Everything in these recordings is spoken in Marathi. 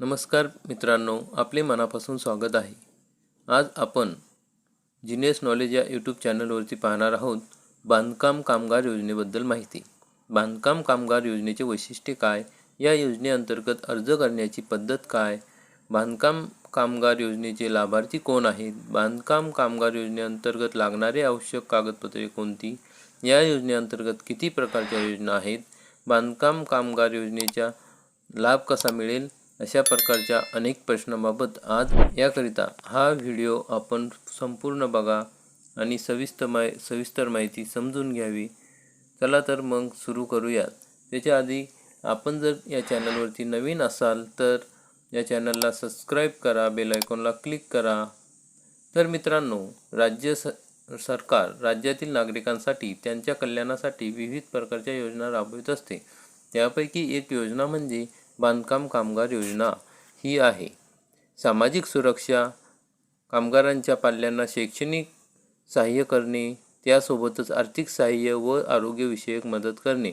नमस्कार मित्रांनो आपले मनापासून स्वागत आहे. आज आपण जिनियस नॉलेज या यूट्यूब चॅनलवरती पाहणार आहोत बांधकाम कामगार योजनेबद्दल माहिती. बांधकाम कामगार योजनेचे वैशिष्ट्ये काय? या योजनेअंतर्गत अर्ज करण्याची पद्धत काय? बांधकाम कामगार योजनेचे लाभार्थी कोण आहेत? बांधकाम कामगार योजनेअंतर्गत लागणारे आवश्यक कागदपत्रे कोणती? या योजनेअंतर्गत किती प्रकारच्या योजना आहेत? बांधकाम कामगार योजनेचा लाभ कसा मिळेल? अशा प्रकारच्या अनेक प्रश्नांबाबत आज याकरिता हा व्हिडिओ आपण संपूर्ण बघा आणि सविस्तर माय सविस्तर माहिती समजून घ्यावी. चला तर मग सुरू करूयात. त्याच्या आधी आपण जर या चॅनलवरती नवीन असाल तर या चॅनलला सबस्क्राईब करा बेल आयकॉनला क्लिक करा. तर मित्रांनो राज्य स सरकार राज्यातील नागरिकांसाठी त्यांच्या कल्याणासाठी विविध प्रकारच्या योजना राबवित असते. त्यापैकी एक योजना म्हणजे बांधकाम कामगार योजना ही आहे. सामाजिक सुरक्षा कामगारांच्या पाल्यांना शैक्षणिक सहाय्य करणे त्यासोबतच आर्थिक सहाय्य व आरोग्यविषयक मदत करणे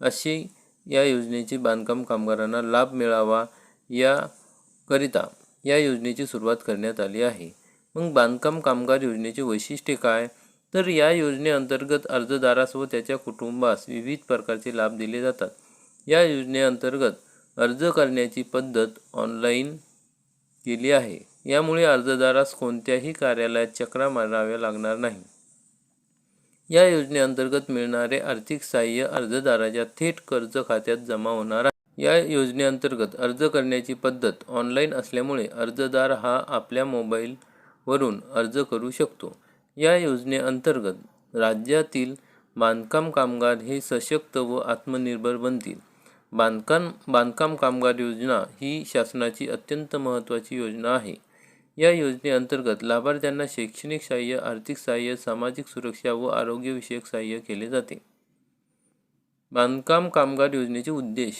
अशी या योजनेचे बांधकाम कामगारांना लाभ मिळावा याकरिता या योजनेची सुरुवात करण्यात आली आहे. मग बांधकाम कामगार योजनेचे वैशिष्ट्ये काय? तर या योजनेअंतर्गत अर्जदारास व त्याच्या कुटुंबास विविध प्रकारचे लाभ दिले जातात. या योजनेअंतर्गत अर्ज करण्याची पद्धत ऑनलाईन केली आहे. यामुळे अर्जदारास कोणत्याही कार्यालयात चक्रा माराव्या लागणार नाही. या योजनेअंतर्गत मिळणारे आर्थिक सहाय्य अर्जदाराच्या थेट कर्ज खात्यात जमा होणार आहे. या योजनेअंतर्गत अर्ज करण्याची पद्धत ऑनलाईन असल्यामुळे अर्जदार हा आपल्या मोबाईलवरून अर्ज करू शकतो. या योजनेअंतर्गत राज्यातील बांधकाम कामगार हे सशक्त व आत्मनिर्भर बनतील. बांधकाम बांधकाम कामगार योजना ही शासनाची अत्यंत महत्त्वाची योजना आहे. या योजनेअंतर्गत लाभार्थ्यांना शैक्षणिक सहाय्य आर्थिक सहाय्य सामाजिक सुरक्षा व आरोग्यविषयक सहाय्य केले जाते. बांधकाम कामगार योजनेचे उद्देश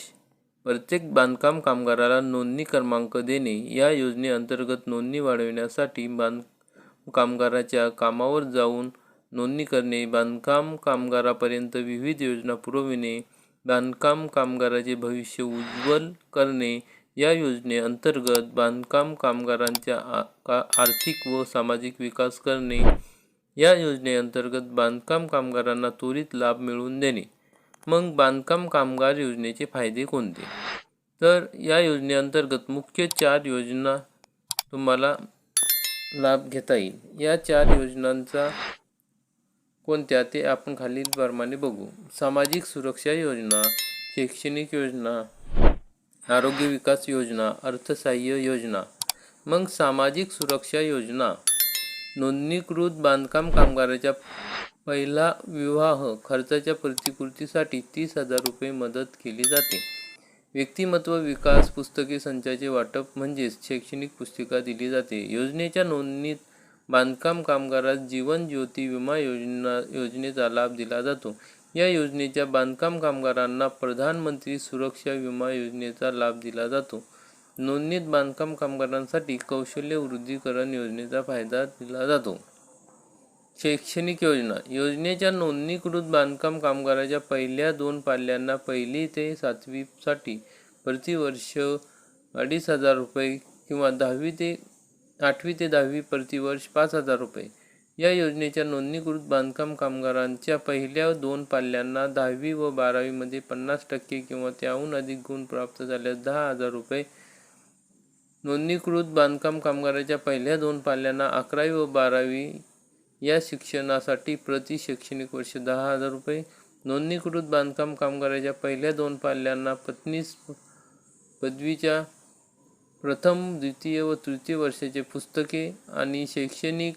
प्रत्येक बांधकाम कामगाराला नोंदणी क्रमांक देणे. या योजनेअंतर्गत नोंदणी वाढविण्यासाठी बांध कामगाराच्या कामावर जाऊन नोंदणी करणे बांधकाम कामगारापर्यंत विविध योजना पुरविणे बांधकाम कामगाराचे भविष्य उज्ज्वल करणे या योजनेअंतर्गत बांधकाम कामगारांच्या आर्थिक व सामाजिक विकास करणे या योजनेअंतर्गत बांधकाम कामगारांना त्वरित लाभ मिळवून देणे. मग बांधकाम कामगार योजनेचे फायदे कोणते? तर या योजनेअंतर्गत मुख्य चार योजना तुम्हाला लाभ घेता येईल. या चार योजनांचा कोणत्या ते आपण खालीलप्रमाणे बघू. सामाजिक सुरक्षा योजना शैक्षणिक योजना आरोग्य विकास योजना अर्थसहाय्य योजना. मग सामाजिक सुरक्षा योजना. नोंदणीकृत बांधकाम कामगाराच्या पहिला विवाह खर्चाच्या प्रतिकृतीसाठी तीस हजार रुपये मदत केली जाते. व्यक्तिमत्व विकास पुस्तके संचाचे वाटप म्हणजेच शैक्षणिक पुस्तिका दिली जाते. योजनेच्या नोंदणीत बांधकाम कामगारास जीवन ज्योती विमा योजना योजनेचा लाभ दिला जातो. या योजनेच्या बांधकाम कामगारांना प्रधानमंत्री सुरक्षा विमा योजनेचा लाभ दिला जातो. नोंदणीत बांधकाम कामगारांसाठी कौशल्य वृद्धीकरण योजनेचा फायदा दिला जातो. शैक्षणिक योजना योजनेच्या नोंदणीकृत बांधकाम कामगाराच्या पहिल्या दोन पाल्यांना पहिली ते सातवीसाठी प्रतिवर्ष अडीच हजार रुपये किंवा दहावी ते आठवी ते दहावी प्रतिवर्ष पाच हजार रुपये. या योजनेच्या नोंदणीकृत बांधकाम कामगारांच्या पहिल्या दोन पाल्यांना दहावी व बारावीमध्ये पन्नास टक्के किंवा त्याहून अधिक गुण प्राप्त झाल्यास दहा हजार रुपये. नोंदणीकृत बांधकाम कामगाराच्या पहिल्या दोन पाल्यांना अकरावी व बारावी या शिक्षणासाठी प्रति शैक्षणिक वर्ष दहा हजार रुपये. नोंदणीकृत बांधकाम कामगाराच्या पहिल्या दोन पाल्यांना पत्नीस पदवीच्या प्रथम द्वितीय व तृतीय वर्षाचे पुस्तके आणि शैक्षणिक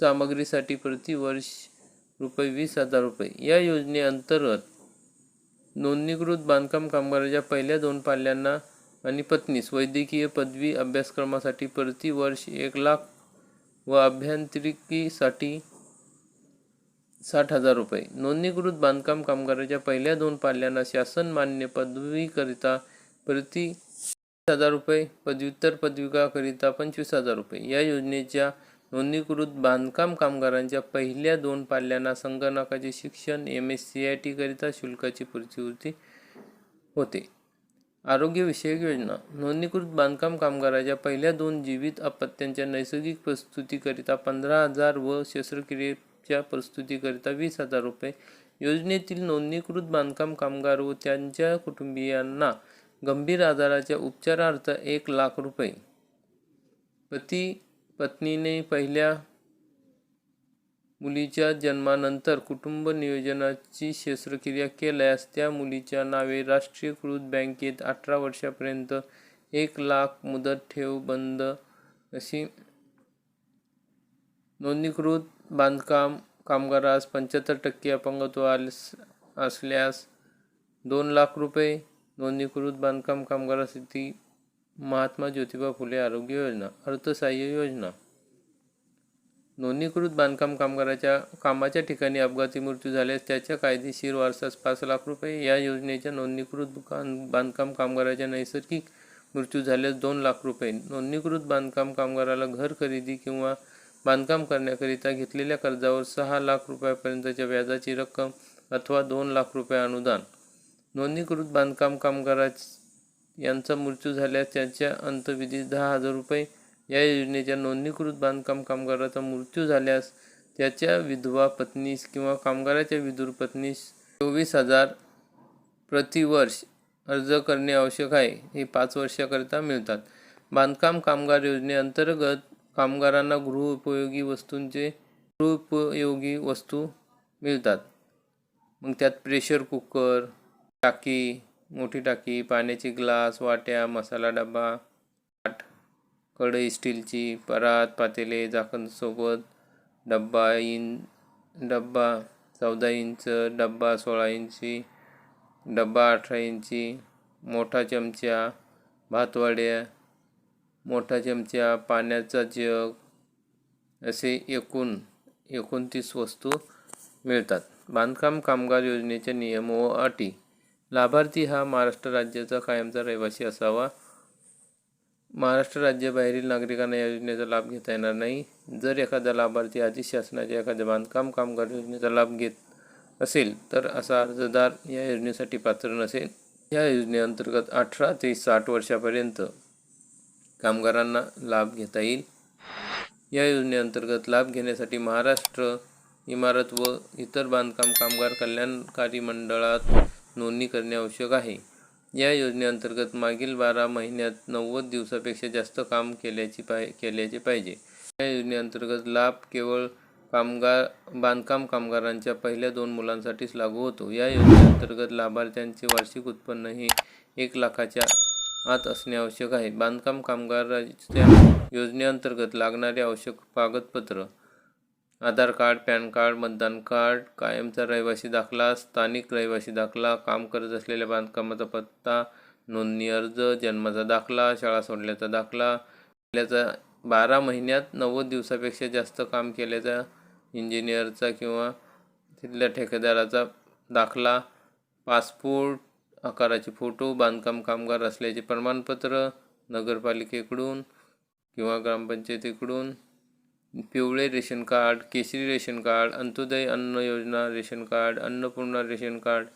सामग्रीसाठी प्रतिवर्ष रुपये वीस हजार रुपये. या योजनेअंतर्गत नोंदणीकृत बांधकाम कामगाराच्या पहिल्या दोन पाल्यांना आणि पत्नीस वैद्यकीय पदवी अभ्यासक्रमासाठी प्रतिवर्ष एक लाख व अभियांत्रिकीसाठी साठ हजार रुपये. नोंदणीकृत बांधकाम कामगाराच्या पहिल्या दोन पाल्यांना शासन मान्य पदवीकरिता प्रति हजार रुपये पदव्युत्तर पदविकाकरिता पंचवीस हजार रुपये. या योजनेच्या नोंदणीकृत बांधकाम कामगारांच्या पहिल्या दोन पाल्यांना संगणकाचे शिक्षण एम एस सी आय टीकरिता शुल्काची प्रतिवृत्ती होते. आरोग्यविषयक योजना. नोंदणीकृत बांधकाम कामगाराच्या पहिल्या दोन जीवित अपत्यांच्या नैसर्गिक प्रस्तुतीकरिता पंधरा हजार व शस्त्रक्रियेच्या प्रस्तुतीकरिता वीस हजार रुपये. योजनेतील नोंदणीकृत बांधकाम कामगार व त्यांच्या कुटुंबियांना गंभीर आजाराच्या उपचारार्थ एक लाख रुपये. पती पत्नीने पहिल्या मुलीच्या जन्मानंतर कुटुंब नियोजनाची शस्त्रक्रिया केल्यास त्या मुलीच्या नावे राष्ट्रीयकृत बँकेत अठरा वर्षापर्यंत एक लाख मुदत ठेव बंद अशी नोंदणीकृत बांधकाम कामगारास पंच्याहत्तर टक्के अपंगत्व आल्यास असल्यास दोन लाख रुपये नोंदणीकृत बांधकाम कामगारासाठी महात्मा ज्योतिबा फुले आरोग्य योजना अर्थसहाय्य योजना. नोंदणीकृत बांधकाम कामगाराच्या कामाच्या ठिकाणी अपघाती मृत्यू झाल्यास त्याच्या कायदेशीर वारसास पाच लाख रुपये. या योजनेच्या नोंदणीकृत दुकान बांधकाम कामगाराच्या नैसर्गिक मृत्यू झाल्यास दोन लाख रुपये. नोंदणीकृत बांधकाम कामगाराला घर खरेदी किंवा बांधकाम करण्याकरिता घेतलेल्या कर्जावर सहा लाख रुपयापर्यंतच्या व्याजाची रक्कम अथवा दोन लाख रुपये अनुदान. नोंदणीकृत बांधकाम कामगाराच यांचा मृत्यू झाल्यास त्याच्या अंतविधीस दहा हजार रुपये. या योजनेच्या नोंदणीकृत बांधकाम कामगाराचा मृत्यू झाल्यास त्याच्या विधवा पत्नीस किंवा कामगाराच्या विधूर पत्नीस चोवीस हजार प्रतिवर्ष अर्ज करणे आवश्यक आहे. हे पाच वर्षाकरिता मिळतात. बांधकाम कामगार योजनेअंतर्गत कामगारांना गृहउपयोगी वस्तूंचे गृहउपयोगी वस्तू मिळतात. मग त्यात प्रेशर कुकर टाकी मोठी टाकी पाण्याची ग्लास वाट्या मसाला डबा ताट कढई स्टीलची परात पातेले झाकणसोबत डब्बा इन डब्बा चौदा इंच डब्बा सोळा इंची डब्बा अठरा इंची मोठा चमचा भातवाड्या मोठा चमचा पाण्याचा जग असे एकूण एकोणतीस वस्तू मिळतात. बांधकाम कामगार योजनेचे नियम व अटी. लाभार्थी हा महाराष्ट्र राज्याचा कायमचा रहिवासी असावा. महाराष्ट्र राज्याबाहेरील नागरिकांना या योजनेचा लाभ घेता येणार नाही. जर एखादा लाभार्थी आधी शासनाच्या एखाद्या बांधकाम कामगार योजनेचा लाभ घेत असेल तर असा अर्जदार या योजनेसाठी पात्र नसेल. या योजनेअंतर्गत अठरा ते साठ वर्षापर्यंत कामगारांना लाभ घेता येईल. या योजनेअंतर्गत लाभ घेण्यासाठी महाराष्ट्र इमारत व इतर बांधकाम कामगार कल्याणकारी मंडळात नोंदणी करणे आवश्यक आहे. या योजनेअंतर्गत मागील बारा महिन्यात नव्वद दिवसापेक्षा जास्त काम केल्याची पाय केल्याचे पाहिजे. या योजनेअंतर्गत लाभ केवळ कामगार बांधकाम कामगारांच्या पहिल्या दोन मुलांसाठीच लागू होतो. या योजनेअंतर्गत लाभार्थ्यांचे वार्षिक उत्पन्न हे एक लाखाच्या आत असणे आवश्यक आहे. बांधकाम कामगाराच्या योजनेअंतर्गत लागणारे आवश्यक कागदपत्र आधार कार्ड पॅन कार्ड मतदान कार्ड कायमचा रहिवासी दाखला स्थानिक रहिवासी दाखला काम करत असलेल्या बांधकामाचा पत्ता नोंदणी अर्ज जन्माचा दाखला शाळा सोडल्याचा दाखला केल्याचा बारा महिन्यात नव्वद दिवसापेक्षा जास्त काम केल्याचा इंजिनियरचा किंवा तिथल्या ठेकेदाराचा दाखला पासपोर्ट आकाराचे फोटो बांधकाम कामगार असल्याचे प्रमाणपत्र नगरपालिकेकडून किंवा ग्रामपंचायतीकडून पिवळे रेशन कार्ड केशरी ration card Antyodaya Anna Yojana ration card Annapurna ration card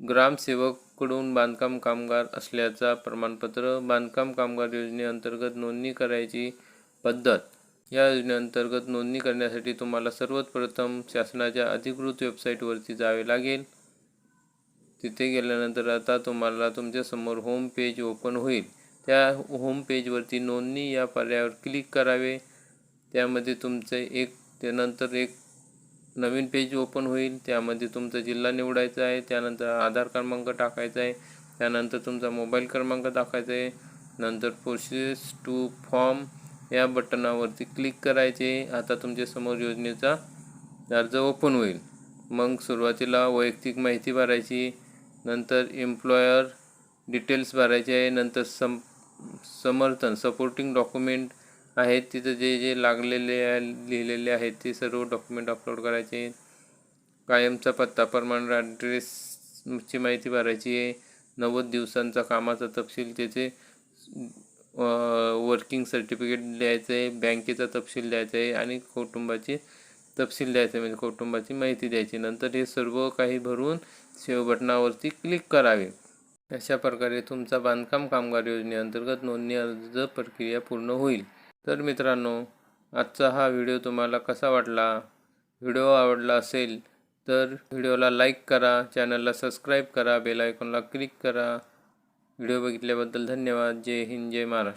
ग्रामसेवककडून बांधकाम कामगार असल्याचा प्रमाणपत्र बांधकाम कामगार योजनेअंतर्गत नोंदणी करायची पद्धत. या योजनेअंतर्गत नोंदणी करण्यासाठी तुम्हाला सर्वप्रथम शासनाच्या अधिकृत वेबसाईटवरती जावे लागेल. तिथे गेल्यानंतर आता तुम्हाला तुमच्यासमोर होम पेज ओपन होईल. त्या होम पेजवरती नोंदणी या पर्यायावर क्लिक करावे. त्यामध्ये तुमचं एक त्यानंतर एक नवीन पेज ओपन होईल. त्यामध्ये तुमचा जिल्हा निवडायचा आहे. त्यानंतर आधार क्रमांक टाकायचा आहे. त्यानंतर तुमचा मोबाईल क्रमांक टाकायचा आहे. नंतर प्रोसेस टू फॉर्म या बटनावरती क्लिक करायचे. आता तुमच्यासमोर योजनेचा अर्ज ओपन होईल. मग सुरुवातीला वैयक्तिक माहिती भरायची. नंतर एम्प्लॉयर डिटेल्स भरायचे आहे. नंतर सम समर्थन सपोर्टिंग डॉक्युमेंट आहेत तिथं जे जे लागलेले लिहिलेले आहेत ते सर्व डॉक्युमेंट अपलोड करायचे. कायमचा पत्ता परमानंट ॲड्रेसची माहिती भरायची आहे. नव्वद दिवसांचा कामाचा तपशील त्याचे वर्किंग सर्टिफिकेट द्यायचं आहे बँकेचा तपशील द्यायचा आहे आणि कुटुंबाची तपशील द्यायचं आहे. म्हणजे कुटुंबाची माहिती द्यायची. नंतर हे सर्व काही भरून सेव बटनावरती क्लिक करावे. अशा प्रकारे तुमचा बांधकाम कामगार योजनेअंतर्गत नोंदणी अर्ज प्रक्रिया पूर्ण होईल. तर मित्रांनो आजचा हा व्हिडिओ तुम्हाला कसा वाटला? व्हिडिओ आवडला असेल तर व्हिडिओला लाईक करा चॅनलला सबस्क्राईब करा बेल आयकॉनला क्लिक करा. व्हिडिओ बघितल्याबद्दल धन्यवाद. जय हिंद जय महाराष्ट्र.